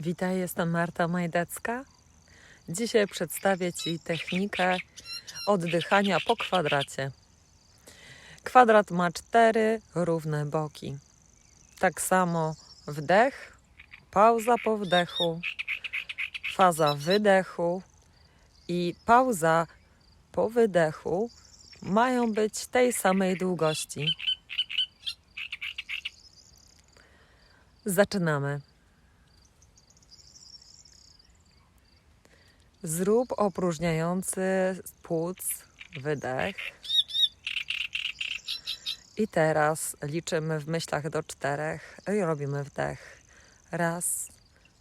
Witaj, jestem Marta Majdecka. Dzisiaj przedstawię Ci technikę oddychania po kwadracie. Kwadrat ma cztery równe boki. Tak samo wdech, pauza po wdechu, faza wydechu i pauza po wydechu mają być tej samej długości. Zaczynamy. Zrób opróżniający płuc wydech. I teraz liczymy w myślach do czterech i robimy wdech. Raz,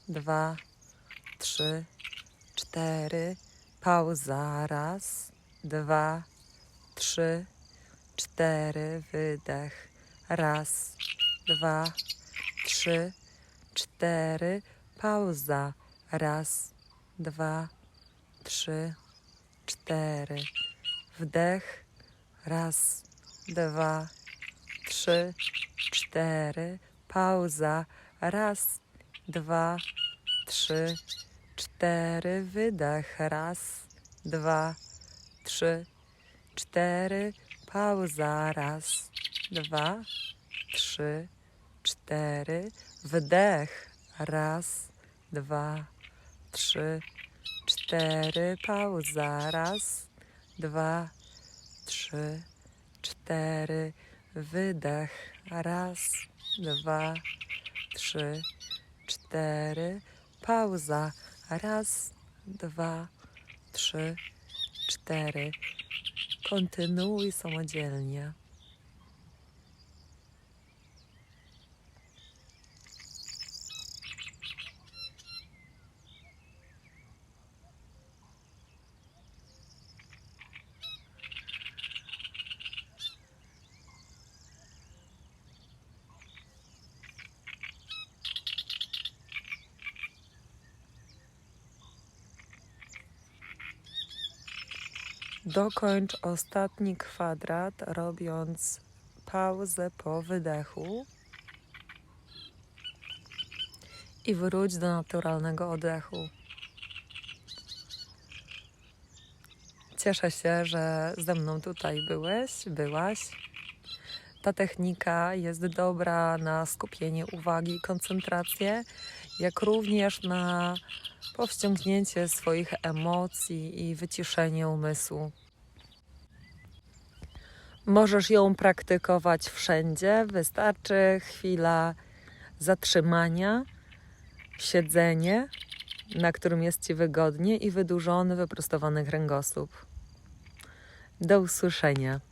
dwa, trzy, cztery. Pauza. Raz, dwa, trzy, cztery. Wydech. Raz, dwa, trzy, cztery. Pauza. Raz, dwa, trzy, cztery. Wdech. Raz, dwa, trzy, cztery. Pauza. Raz, dwa, trzy, cztery. Wydech. Raz, dwa, trzy, cztery. Pauza. Raz, dwa, trzy, cztery. Wdech. Raz, dwa, trzy, cztery. Pauza. Raz, dwa, trzy, cztery. Wydech. Raz, dwa, trzy, cztery. Pauza. Raz, dwa, trzy, cztery. Kontynuuj samodzielnie. Dokończ ostatni kwadrat, robiąc pauzę po wydechu. I wróć do naturalnego oddechu. Cieszę się, że ze mną tutaj byłeś, byłaś. Ta technika jest dobra na skupienie uwagi i koncentrację, jak również na powściągnięcie swoich emocji i wyciszenie umysłu. Możesz ją praktykować wszędzie, wystarczy chwila zatrzymania, siedzenie, na którym jest Ci wygodnie i wydłużony, wyprostowany kręgosłup. Do usłyszenia.